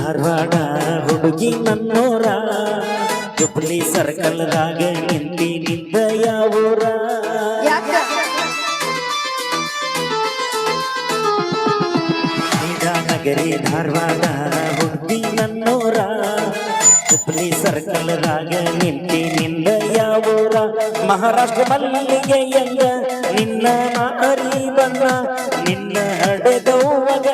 ಧಾರವಾಡ ಹುಡುಗಿ ನನ್ನೋರ. ಜುಬ್ಲಿ ಸರ್ಕಲ್ದಾಗ ನಿಂತಿ ನಿಂದ ಯಾವೂರ ನಗರಿ ಧಾರವಾಡ ಹುಡುಗಿ ನನ್ನೋರ. ಜುಬ್ಲಿ ಸರ್ಕಲ್ದಾಗ ನಿಂತಿ ನಿಂದ ಯಾವೂರ ಮಹಾರಾಷ್ಟ್ರ ಮಲ್ಲಿಗೆ ನಿನ್ನ ಮಾರಿ ಬಣ್ಣ ನಿನ್ನ ಹಡೆದವ್ವಗ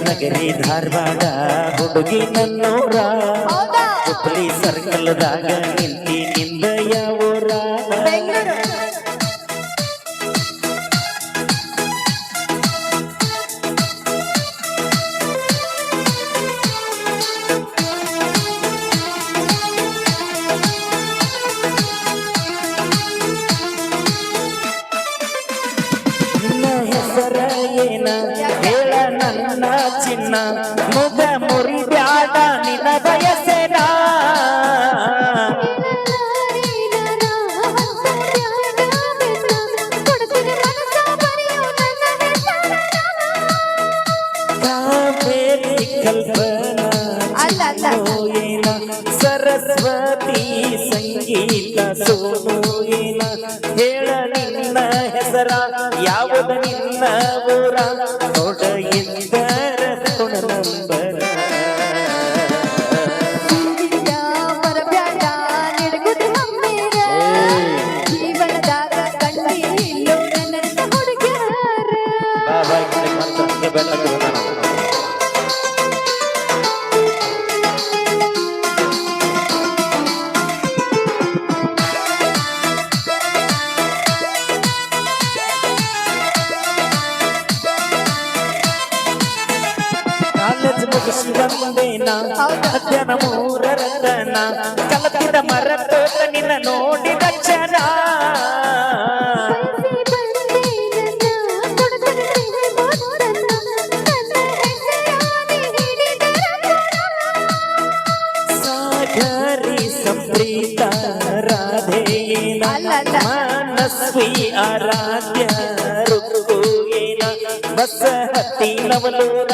ನಗರಿ ಧಾರವಾಡ ಹುಡುಗಿ ನನ್ನೋರ? ಹುಬ್ಳಿ ಸರ್ಕಲ್ದಾಗ ನಿಂತಿ ನಿಂದ ಯಾವೂರ ಚಿನ್ನ ಮುಗ ಮುರಿ ಬ್ಯಾಡ ನಿನ್ನ ಬಯಸೇನ. ಸರಸ್ವತಿ ಸಂಗೀತ ಸೋನು ಏನ. ಹೇಳ ನಿನ್ನ ಹೆಸರ ಯಾವುದು ನಿನ್ನ ಊರ. ನೋಡ ಎಂದರ ಬೆಲ್ಲ ಮುಗಿಸಿ ಬಂದೇನ ತನ ಕಲತಿದ ಮರತೋಟ ನಿನ್ನ ನೋಡಿದ ಮನಸ್ವಿ ಆರಾಧ್ಯ ರುಕ್ಕುಯೇನ ಬಸ ಹತ್ತಿ ನವಲೋರ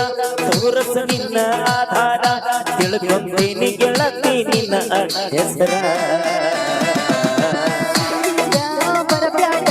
ಸೂರಸ ನಿನ್ನ ಆಧಾರ. ತಿಳ್ಕೊಂತೀನಿ ಗೆಳತಿ ನಿನ್ನ ಹೆಸರ. ಬರಬ್ಯಾಡ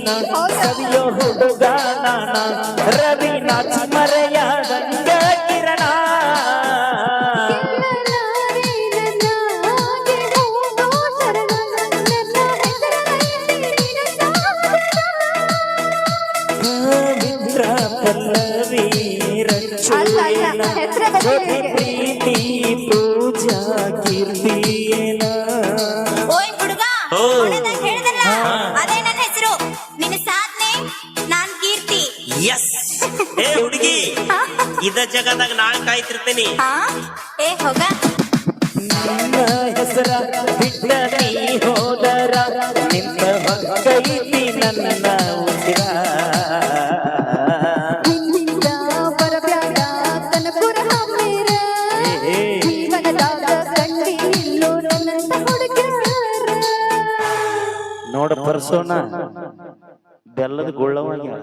ನೀನ ಸವಿಯೋ ಹುಡುಗ ನಾನ ರವಿ ನಾಚಿ ಮರೆಯಾದಂಗ ಕಿರಣ ಪವಿತ್ರ ಪಲ್ಲವಿ ಅಲ್ಲ, ಇದ ಜಗದಾಗ ನಾಳೆ ಕಾಯ್ತಿರ್ತೀನಿ. ಹಾ ಏ ಹೋಗ. ನಿನ್ನ ಹೆಸರ ಬಿಟ್ಟ ನೀ ಹೋದರ ನಿನ್ನ ಹೊಕ್ಕೈತಿ ನನ್ನ ಉಸಿರ. ಹಿಂದಿಂದ ಬರಬ್ಯಾಡ ಕನಕುರ ಹಮ್ಮಿರ ಏ, ಏ. ಜೀವನದಾಗ ಕಂಡಿ ಇಲ್ಲೋ ನನ್ನ ಹುಡುಗ್ಯಾರ. ನೋಡ ಪರ್ಸೋನ ಬೆಲ್ಲದ ಗುಳ್ಳವಾಗ್ಯಾಳ